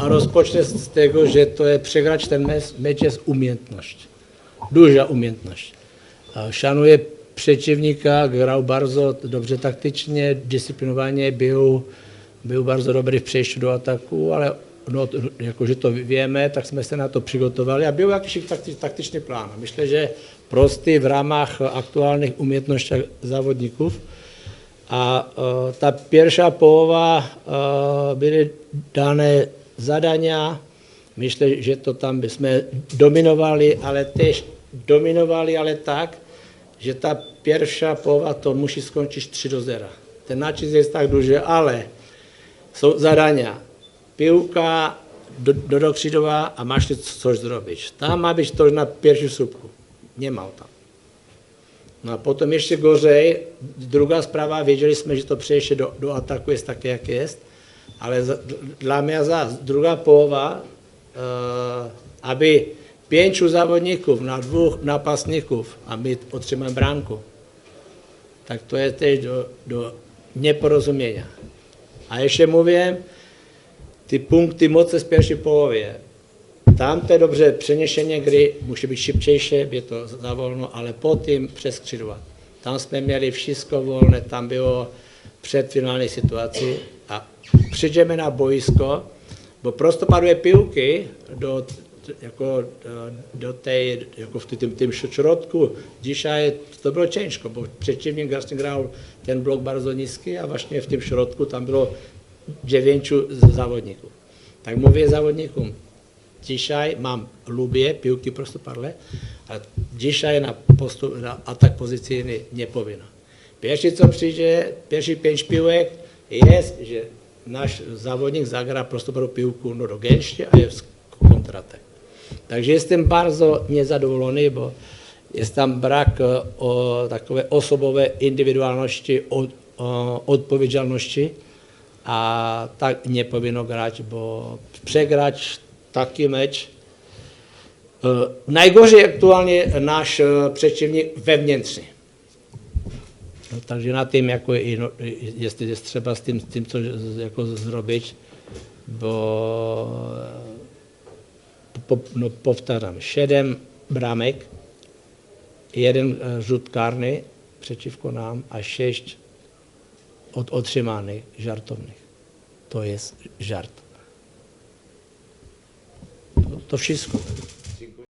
a rozpočne z tego, že to je przegrać ten mecz, mecz jest umiejętność. Duża umiejętność. A Szanuje przeciwnika, grał bardzo dobrze taktycznie, dyscyplinowanie, był, był bardzo dobry w przejściu do ataku, ale no, jako, że to wiemy, tak jsme se na to przygotowali a był jakiś takty, taktyczny plan. Myślę, że prosty w ramach aktualnych umiejętności zawodników. A e, ta pierwsza połowa e, byly dané zadania. Myślę, że to tam bychom dominovali, ale też dominovali, ale tak, že ta pierwsza połowa to musi skończyć 3 do 0. Ten nacisk jest tak duży, ale jsou zadania. Piłka do, do dokřidová a máš ty coś zrobić. Tam má być to na pierwszym słupku. Nie tam. No a potom ještě gorzej, druhá zpráva, věděli jsme, že to přeještě do, do ataku je také, jak jest, ale za, dla mě zás druhá połowa, uh, aby pięciu zawodników na dwóch napastników, a my otrzymamy bramku, tak to je teď do, do neporozumienia. A ještě mluvím, ty punkty moce z pierwszej połowie. Tam to je dobře přeněšení hry, musí být šipčejší, je to za volno, ale potom přeskřidovat. Tam jsme měli všechno volné, tam bylo před finální situaci a přijdeme na boisko, bo prosto paduje pivky do, jako, do té, jako v tým, tým šrotku. Dzisiaj to bylo ciężko, bo przeciwnik właśnie grał ten blok bardzo niski, a właśnie w tym środku tam było dziewięciu zawodników. Tak mówię zawodnikom, dzisiaj mam, lubię piłki prostopadle, a dzisiaj na, postup, na atak pozycyjny nie powinno. Pierwsze co przyjdzie, pierwszy pięć piłek jest, że nasz zawodnik zagra prostopadłą piłku no do gęście, a jest kontratak. Takže jestem bardzo niezadowolony, bo jest tam brak e, o, takové osobové individuálnosti, od, o, odpowiedzialności, a tak nie powinno grać, bo przegrać taki mecz. E, najgorzej aktuálně náš e, przeciwnik wewnętrzny. No, takže na tym, jako, i, no, jestli jest trzeba z tym, z tym coś jako zrobić, bo po, no, powtarzam, 7 bramek, jeden rzut karny przeciwko nam, a 6 od otrzymanych żartownych. To jest żart. To, to wszystko.